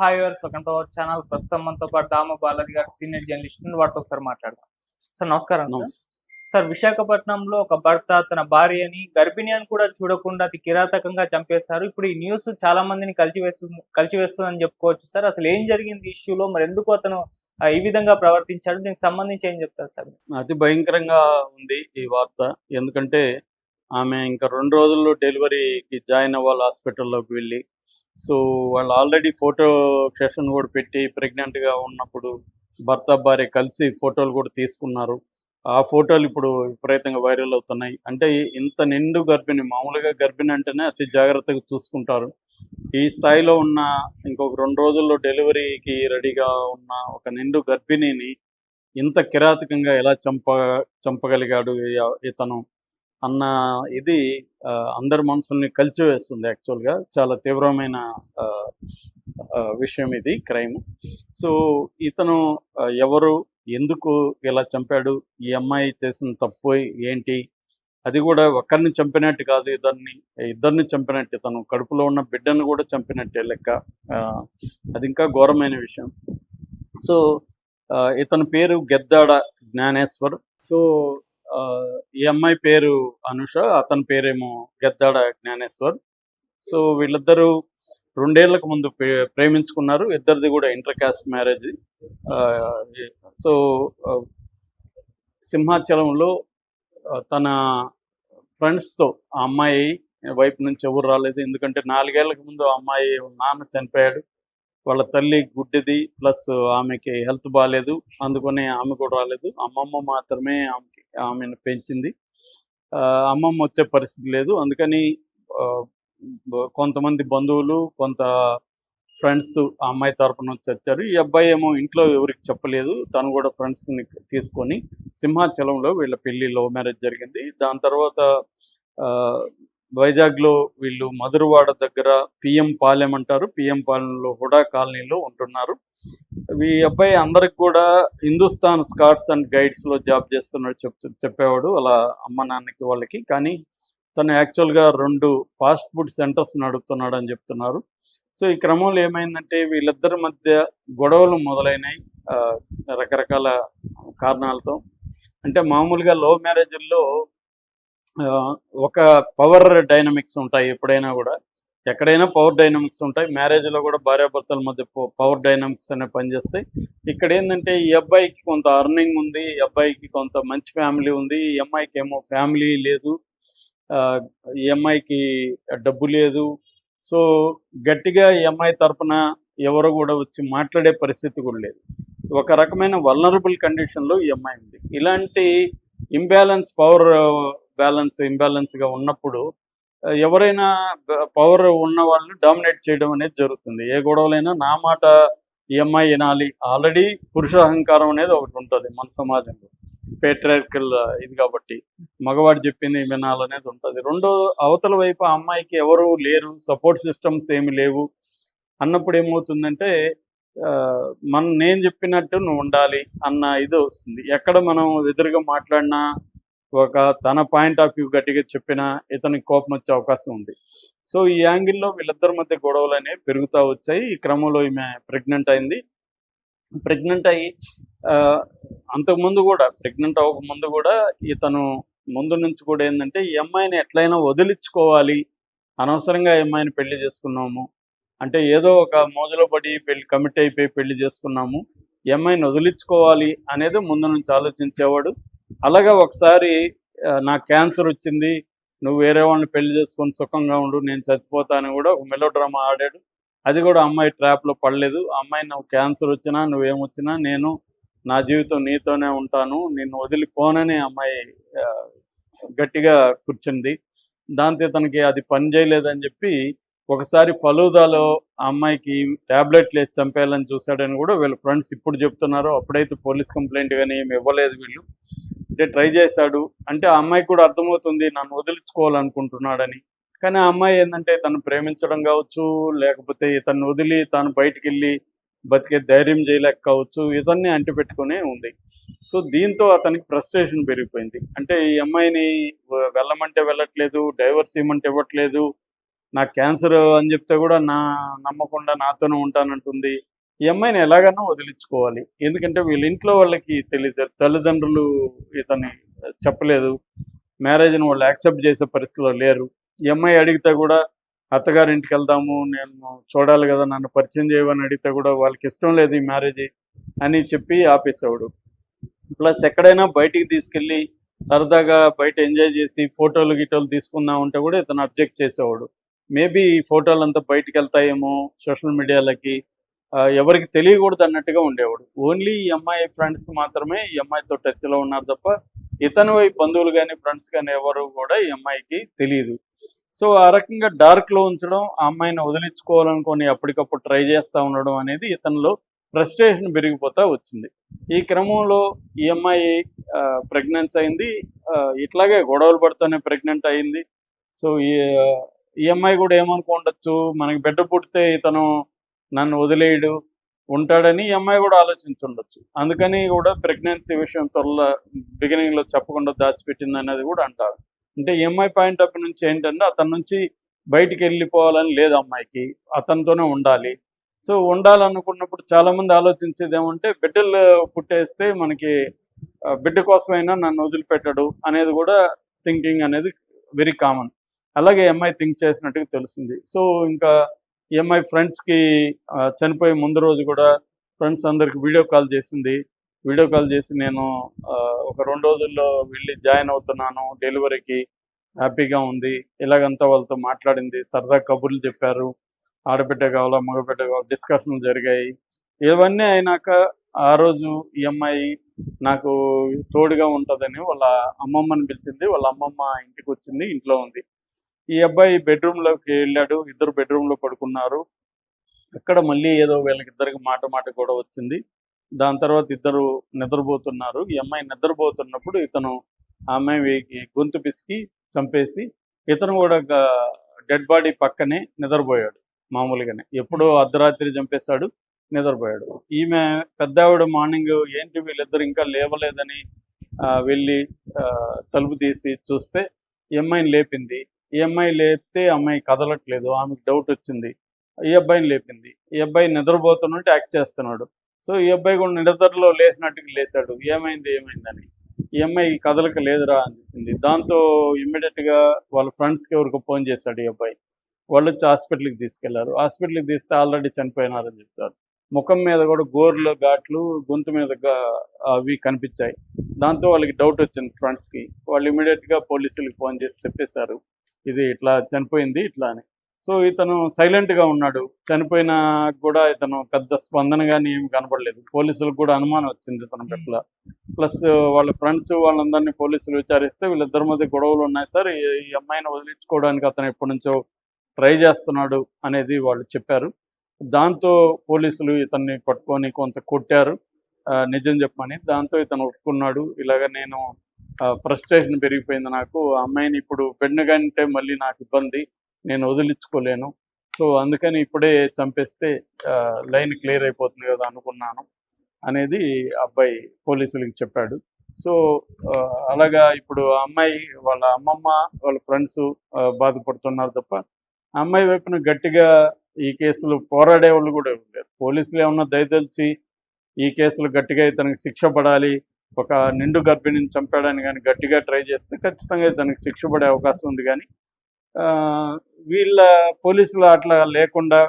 Hi viewers welcome to our channel ప్రస్తుతం మనతో పాటు దామ బాలాజీ గారు సీనియర్ జర్నలిస్ట్. వారితో ఒకసారి మాట్లాడదాం. సార్ నమస్కారం సార్. విశాఖపట్నంలో ఒక భర్త తన భార్యని గర్భిణి అని కూడా చూడకుండా అతి కిరాతకంగా చంపేశారు. ఇప్పుడు ఈ న్యూస్ చాలా మందిని కలిచివేస్తుంది కలిచివేస్తుందని చెప్పుకోవచ్చు సార్. అసలు ఏం జరిగింది ఇష్యూలో? మరి ఎందుకు అతను ఈ విధంగా ప్రవర్తించాడు? దీనికి సంబంధించి ఏం చెప్తారు సార్? అతి భయంకరంగా ఉంది ఈ వార్త. ఎందుకంటే ఆమె ఇంకా రెండు రోజుల్లో డెలివరీకి జాయిన్ అవ్వాలి హాస్పిటల్లోకి వెళ్ళి. సో వాళ్ళు ఆల్రెడీ ఫోటో సెషన్ కూడా పెట్టి ప్రెగ్నెంట్గా ఉన్నప్పుడు భర్త భార్య కలిసి ఫోటోలు కూడా తీసుకున్నారు. ఆ ఫోటోలు ఇప్పుడు విపరీతంగా వైరల్ అవుతున్నాయి. అంటే ఇంత నిండు గర్భిణి మామూలుగా గర్భిణి అంటేనే అతి జాగ్రత్తగా చూసుకుంటారు. ఈ స్థాయిలో ఉన్న ఇంకొక రెండు రోజుల్లో డెలివరీకి రెడీగా ఉన్న ఒక నిండు గర్భిణిని ఇంత కిరాతకంగా ఎలా చంప చంపగలిగాడు ఈ- ఇతను అన్న ఇది ఆ, అందరి మనసుల్ని కలిచివేస్తుంది యాక్చువల్గా. చాలా తీవ్రమైన ఆ, విషయం ఇది క్రైమ్. సో ఇతను ఎవరు ఎందుకు ఇలా చంపాడు ఈ అమ్మాయి చేసిన తప్పు ఏంటి అది కూడా ఒక్కరిని చంపినట్టు కాదు ఇద్దరిని ఇద్దరిని చంపినట్టు. ఇతను కడుపులో ఉన్న బిడ్డను కూడా చంపినట్టే లెక్క. ఆ, అది ఇంకా ఘోరమైన విషయం. సో ఆ, ఇతని పేరు గెద్దాడ జ్ఞానేశ్వర్. సో ఈ అమ్మాయి పేరు అనుష అతని పేరేమో గెద్దాడ జ్ఞానేశ్వర్. సో వీళ్ళిద్దరూ రెండేళ్ళకు ముందు ప్రేమించుకున్నారు. ఇద్దరిది కూడా ఇంటర్ కాస్ట్ మ్యారేజ్. సో సింహాచలంలో తన ఫ్రెండ్స్తో ఆ అమ్మాయి వైపు నుంచి ఎవరు రాలేదు. ఎందుకంటే నాలుగేళ్ళకు ముందు ఆ అమ్మాయి నాన్న చనిపోయాడు. వాళ్ళ తల్లి గుడ్డిది ప్లస్ ఆమెకి హెల్త్ బాగాలేదు అందుకని ఆమె కూడా రాలేదు. అమ్మమ్మ మాత్రమే ఆమెకి ఆమెను పెంచింది. ఆ, అమ్మమ్మ వచ్చే పరిస్థితి లేదు. అందుకని కొంతమంది బంధువులు కొంత ఫ్రెండ్స్ ఆ అమ్మాయి తరపున వచ్చారు. ఈ అబ్బాయి ఏమో ఇంట్లో ఎవరికి చెప్పలేదు. తను కూడా ఫ్రెండ్స్ని తీసుకొని సింహాచలంలో వీళ్ళ పెళ్ళి లవ్ మ్యారేజ్ జరిగింది. దాని తర్వాత ఆ, వైజాగ్లో వీళ్ళు మధురవాడ దగ్గర పిఎం పాలెం అంటారు. పిఎం పాలెంలో హుడా కాలనీలో ఉంటున్నారు. ఈ అబ్బాయి అందరికి కూడా హిందుస్థాన్ స్కాట్స్ అండ్ గైడ్స్లో జాబ్ చేస్తున్నాడు చెప్తూ చెప్పేవాడు అలా అమ్మ నాన్నకి వాళ్ళకి. కానీ తను యాక్చువల్గా రెండు ఫాస్ట్ ఫుడ్ సెంటర్స్ నడుపుతున్నాడు అని చెప్తున్నారు. సో ఈ క్రమంలో ఏమైందంటే వీళ్ళిద్దరి మధ్య గొడవలు మొదలైనాయి. ఆ, రకరకాల కారణాలతో. అంటే మామూలుగా లవ్ మ్యారేజ్ల్లో ఒక పవర్ డైనమిక్స్ ఉంటాయి ఎప్పుడైనా కూడా. ఎక్కడైనా పవర్ డైనమిక్స్ ఉంటాయి. మ్యారేజ్లో కూడా భార్యాభర్తల మధ్య పవర్ డైనమిక్స్ అనేవి పనిచేస్తాయి. ఇక్కడ ఏంటంటే ఈ అబ్బాయికి కొంత అర్నింగ్ ఉంది ఈ అబ్బాయికి కొంత మంచి ఫ్యామిలీ ఉంది ఈ అమ్మాయికి ఏమో ఫ్యామిలీ లేదు ఆ, ఈ అమ్మాయికి డబ్బు లేదు. సో గట్టిగా ఈ అమ్మాయి తరపున ఎవరు కూడా వచ్చి మాట్లాడే పరిస్థితి కూడా లేదు. ఒక రకమైన వల్నరబుల్ కండిషన్లో ఈ అమ్మాయి ఉంది. ఇలాంటి ఇంబ్యాలెన్స్ పవర్ బ్యాలెన్స్ ఇంబ్యాలెన్స్గా ఉన్నప్పుడు ఎవరైనా పవర్ ఉన్న వాళ్ళని డామినేట్ చేయడం అనేది జరుగుతుంది. ఏ గొడవలైనా నా మాట ఈ అమ్మాయి వినాలి. ఆల్రెడీ పురుష అహంకారం అనేది ఒకటి ఉంటుంది మన సమాజంలో. పేట్రియార్కల్ ఇది కాబట్టి మగవాడు చెప్పింది వినాలనేది ఉంటుంది. రెండో అవతల వైపు ఆ అమ్మాయికి ఎవరు లేరు సపోర్ట్ సిస్టమ్స్ ఏమి లేవు అన్నప్పుడు ఏమవుతుందంటే ఆ, మనం నేను చెప్పినట్టు నువ్వు ఉండాలి అన్న ఇది వస్తుంది. ఎక్కడ మనం ఎదురుగా మాట్లాడినా ఒక తన పాయింట్ ఆఫ్ వ్యూ గట్టిగా చెప్పినా ఇతనికి కోపం వచ్చే అవకాశం ఉంది. సో ఈ యాంగిల్లో వీళ్ళిద్దరి మధ్య గొడవలు అనేవి పెరుగుతూ వచ్చాయి. ఈ క్రమంలో ఈమె ప్రెగ్నెంట్ అయింది. ప్రెగ్నెంట్ అయ్యి ఆ, అంతకుముందు కూడా ప్రెగ్నెంట్ అవ్వక ముందు కూడా ఇతను ముందు నుంచి కూడా ఏంటంటే ఈ అమ్మాయిని ఎట్లయినా వదిలించుకోవాలి. అనవసరంగా ఈ అమ్మాయిని పెళ్ళి చేసుకున్నాము. అంటే ఏదో ఒక మోజులో పడి పెళ్ళి కమిట్ అయిపోయి పెళ్ళి చేసుకున్నాము. ఈ అమ్మాయిని వదిలించుకోవాలి అనేది ముందు నుంచి ఆలోచించేవాడు. అలాగా ఒకసారి నాకు క్యాన్సర్ వచ్చింది నువ్వు వేరే వాళ్ళని పెళ్ళి చేసుకొని సుఖంగా ఉండు నేను చచ్చిపోతాను కూడా ఒక మెలో డ్రామా ఆడాడు. అది కూడా అమ్మాయి ట్రాప్లో పడలేదు. అమ్మాయి నువ్వు క్యాన్సర్ వచ్చినా నువ్వేమొచ్చినా నేను నా జీవితం నీతోనే ఉంటాను నిన్ను వదిలిపోనని అమ్మాయి గట్టిగా కూర్చుంది. దాంతో తనకి అది పని చేయలేదని చెప్పి ఒకసారి ఫలూదాలో ఆ అమ్మాయికి ట్యాబ్లెట్లు వేసి చంపేయాలని చూశాడని కూడా వీళ్ళ ఫ్రెండ్స్ ఇప్పుడు చెప్తున్నారు. అప్పుడైతే పోలీస్ కంప్లైంట్ కానీ ఏమి ఇవ్వలేదు వీళ్ళు. అంటే ట్రై చేశాడు. అంటే ఆ అమ్మాయి కూడా అర్థమవుతుంది నన్ను వదిలించుకోవాలనుకుంటున్నాడని. కానీ ఆ అమ్మాయి ఏంటంటే తను ప్రేమించడం కావచ్చు లేకపోతే ఇతన్ని వదిలి తాను బయటికి వెళ్ళి బతికే ధైర్యం చేయలేక కావచ్చు ఇతన్ని అంటిపెట్టుకునే ఉంది. సో దీంతో అతనికి ఫ్రస్ట్రేషన్ పెరిగిపోయింది. అంటే ఈ అమ్మాయిని వెళ్ళమంటే వెళ్ళట్లేదు డైవర్స్ ఇవ్వమంటే ఇవ్వట్లేదు నాకు క్యాన్సర్ అని చెప్తే కూడా నా నమ్మకుండా నాతోనే ఉంటానంటుంది. ఈ అమ్మాయిని ఎలాగైనా వదిలించుకోవాలి. ఎందుకంటే వీళ్ళ ఇంట్లో వాళ్ళకి తెలియదు తల్లిదండ్రులు ఇతని చెప్పలేదు. మ్యారేజ్ని వాళ్ళు యాక్సెప్ట్ చేసే పరిస్థితిలో లేరు. ఈ అమ్మాయి అడిగితే కూడా అత్తగారింటికి వెళ్దాము నేను చూడాలి కదా నన్ను పరిచయం చేయమని అడిగితే కూడా వాళ్ళకి ఇష్టం లేదు ఈ మ్యారేజ్ అని చెప్పి ఆపేసేవాడు. ప్లస్ ఎక్కడైనా బయటికి తీసుకెళ్ళి సరదాగా బయట ఎంజాయ్ చేసి ఫోటోలు గిటోలు తీసుకుందాం అంటే కూడా ఇతను అబ్జెక్ట్ చేసేవాడు. మేబీ ఈ ఫోటోలంతా బయటికి వెళ్తాయేమో సోషల్ మీడియాలకి ఎవరికి తెలియకూడదు అన్నట్టుగా ఉండేవాడు. ఓన్లీ ఈ అమ్మాయి ఫ్రెండ్స్ మాత్రమే ఈ అమ్మాయితో టచ్లో ఉన్నారు తప్ప ఇతను వైపు బంధువులు కానీ ఫ్రెండ్స్ కానీ ఎవరు కూడా ఈ అమ్మాయికి తెలియదు. సో ఆ రకంగా డార్క్లో ఉంచడం ఆ అమ్మాయిని వదిలించుకోవాలనుకొని అప్పటికప్పుడు ట్రై చేస్తూ ఉండడం అనేది ఇతనిలో ఫ్రస్ట్రేషన్ పెరిగిపోతా వచ్చింది. ఈ క్రమంలో ఈ అమ్మాయి ప్రెగ్నెన్స్ అయింది. ఇట్లాగే గొడవలు పడుతూనే ప్రెగ్నెంట్ అయింది. సో ఈ ఈ అమ్మాయి కూడా ఏమనుకోండొచ్చు? మనకి బిడ్డ పుడితే ఇతను నన్ను వదిలేయడు ఉంటాడని ఈ అమ్మాయి కూడా ఆలోచించుండొచ్చు. అందుకని కూడా ప్రెగ్నెన్సీ విషయం త్వరలో బిగినింగ్లో చెప్పకుండా దాచిపెట్టింది అనేది కూడా అంటారు. అంటే ఈ అమ్మాయి పాయింట్ ఆఫ్ నుంచి ఏంటంటే అతని నుంచి బయటికి వెళ్ళిపోవాలని లేదు అమ్మాయికి అతనితోనే ఉండాలి. సో ఉండాలనుకున్నప్పుడు చాలా మంది ఆలోచించేది ఏమంటే బిడ్డలు పుట్టేస్తే మనకి బిడ్డ కోసమైనా నన్ను వదిలిపెట్టడు అనేది కూడా థింకింగ్ అనేది వెరీ కామన్ అలాగే అమ్మాయి థింక్ చేసినట్టుగా తెలుస్తుంది. సో ఇంకా ఈ ఫ్రెండ్స్కి చనిపోయే ముందు రోజు కూడా ఫ్రెండ్స్ అందరికి వీడియో కాల్ చేసింది. వీడియో కాల్ చేసి నేను ఆ, ఒక రెండు రోజుల్లో వెళ్ళి జాయిన్ అవుతున్నాను డెలివరీకి హ్యాపీగా ఉంది. ఇలాగంతా వాళ్ళతో మాట్లాడింది. సరదా కబుర్లు చెప్పారు. ఆడబిడ్డ కావాలా మగబిడ్డ కావాలా డిస్కషన్లు జరిగాయి. ఇవన్నీ అయినాక ఆ రోజు ఈ అమ్మాయి నాకు తోడుగా ఉంటుందని వాళ్ళ అమ్మమ్మని పిలిచింది. వాళ్ళ అమ్మమ్మ ఇంటికి వచ్చింది ఇంట్లో ఉంది. ఈ అబ్బాయి బెడ్రూమ్లోకి వెళ్ళాడు ఇద్దరు బెడ్రూమ్లో పడుకున్నారు. అక్కడ మళ్ళీ ఏదో వీళ్ళకిద్దరికి మాట మాట కూడా వచ్చింది. దాని తర్వాత ఇద్దరు నిద్రపోతున్నారు. ఈ అమ్మాయి నిద్రపోతున్నప్పుడు ఇతను ఆమె గొంతు పిసికి చంపేసి ఇతను కూడా డెడ్ బాడీ పక్కనే నిద్రపోయాడు. మామూలుగానే ఎప్పుడో అర్ధరాత్రి చంపేశాడు నిద్రపోయాడు. ఈమె పెద్ద ఆవిడ మార్నింగ్ ఏంటి వీళ్ళిద్దరు ఇంకా లేవలేదని ఆ, వెళ్ళి ఆ, తలుపు తీసి చూస్తే ఈ అమ్మాయిని లేపింది. ఈ అమ్మాయి లేపితే అమ్మాయి కదలట్లేదు ఆమెకు డౌట్ వచ్చింది ఈ అబ్బాయిని లేపింది ఈ అబ్బాయి నిద్రపోతున్నట్టు యాక్ట్ చేస్తున్నాడు. సో ఈ అబ్బాయి కూడా నిద్రలో లేచినట్టుగా లేచాడు ఏమైంది ఏమైందని? ఈ అమ్మాయి కదలక లేదురా అని చెప్పింది. దాంతో ఇమ్మీడియట్గా గా వాళ్ళ ఫ్రెండ్స్కి ఎవరికి ఫోన్ చేశాడు ఈ అబ్బాయి. వాళ్ళు వచ్చి హాస్పిటల్కి తీసుకెళ్ళారు. హాస్పిటల్కి తీస్తే ఆల్రెడీ చనిపోయినారని చెప్తారు. ముఖం మీద కూడా గోర్లు ఘాట్లు గొంతు మీద అవి కనిపించాయి. దాంతో వాళ్ళకి డౌట్ వచ్చింది ఫ్రెండ్స్కి వాళ్ళు ఇమీడియట్గా పోలీసులకు ఫోన్ చేసి చెప్పేశారు. ఇది ఇట్లా చనిపోయింది ఇట్లా అని. సో ఇతను సైలెంట్గా ఉన్నాడు. చనిపోయిన కూడా ఇతను పెద్ద స్పందన కానీ ఏమి కనపడలేదు. పోలీసులకు కూడా అనుమానం వచ్చింది ఇతను పట్ల. ప్లస్ వాళ్ళ ఫ్రెండ్స్ వాళ్ళందరినీ పోలీసులు విచారిస్తే వీళ్ళిద్దరి మధ్య గొడవలు ఉన్నాయి. సార్ ఈ అమ్మాయిని వదిలించుకోవడానికి అతను ఎప్పటి నుంచో ట్రై చేస్తున్నాడు అనేది వాళ్ళు చెప్పారు. దాంతో పోలీసులు ఇతన్ని పట్టుకొని కొంత కొట్టారు. ఆ, నిజం చెప్పమని. దాంతో ఇతను ఒప్పుకున్నాడు. ఇలాగ నేను ఫ్రస్ట్రేషన్ పెరిగిపోయింది నాకు. ఆ అమ్మాయిని ఇప్పుడు పెన్నుగంటే మళ్ళీ నాకు ఇబ్బంది. నేను వదిలించుకోలేను. సో అందుకని ఇప్పుడే చంపేస్తే లైన్ క్లియర్ అయిపోతుంది కదా అనుకున్నాను అనేది అబ్బాయి పోలీసులకి చెప్పాడు. సో అలాగా ఇప్పుడు ఆ అమ్మాయి వాళ్ళ అమ్మమ్మ వాళ్ళ ఫ్రెండ్స్ బాధపడుతున్నారు తప్ప అమ్మాయి వైపున గట్టిగా ఈ కేసులు పోరాడే వాళ్ళు కూడా లేరు. పోలీసులు ఏమన్నా దయదలిచి ఈ కేసులు గట్టిగా ఇతనికి శిక్ష పడాలి ఒక నిండు గర్భిణిని చంపాడని కానీ గట్టిగా ట్రై చేస్తే ఖచ్చితంగా ఇతనికి శిక్ష పడే అవకాశం ఉంది. కానీ ఆ, వీళ్ళ పోలీసులు అట్లా లేకుండా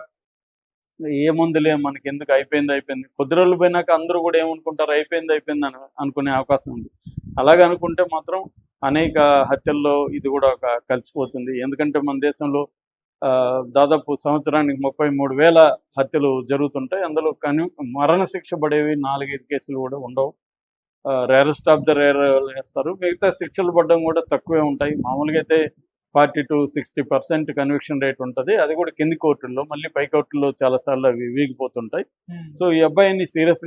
ఏముందిలే మనకి ఎందుకు అయిపోయింది అయిపోయింది. కొద్ది రోజులు పోయినాక అందరూ కూడా ఏమనుకుంటారు అయిపోయింది అయిపోయింది అని అనుకునే అవకాశం ఉంది. అలాగ అనుకుంటే మాత్రం అనేక హత్యల్లో ఇది కూడా ఒక కలిసిపోతుంది. ఎందుకంటే మన దేశంలో దాదాపు సంవత్సరానికి ముప్పై మూడు వేల హత్యలు జరుగుతుంటాయి. అందులో కని మరణ శిక్ష పడేవి నాలుగైదు కేసులు కూడా ఉండవు. రేరెస్ట్ ఆఫ్ ద రేర్ వేస్తారు. మిగతా శిక్షలు పడడం కూడా తక్కువే ఉంటాయి. మామూలుగా అయితే forty to sixty percent conviction rate ఉంటుంది. అది కూడా కింది కోర్టుల్లో మళ్ళీ పై కోర్టుల్లో చాలాసార్లు అవి వీగిపోతుంటాయి. సో ఈ అబ్బాయిని సీరియస్గా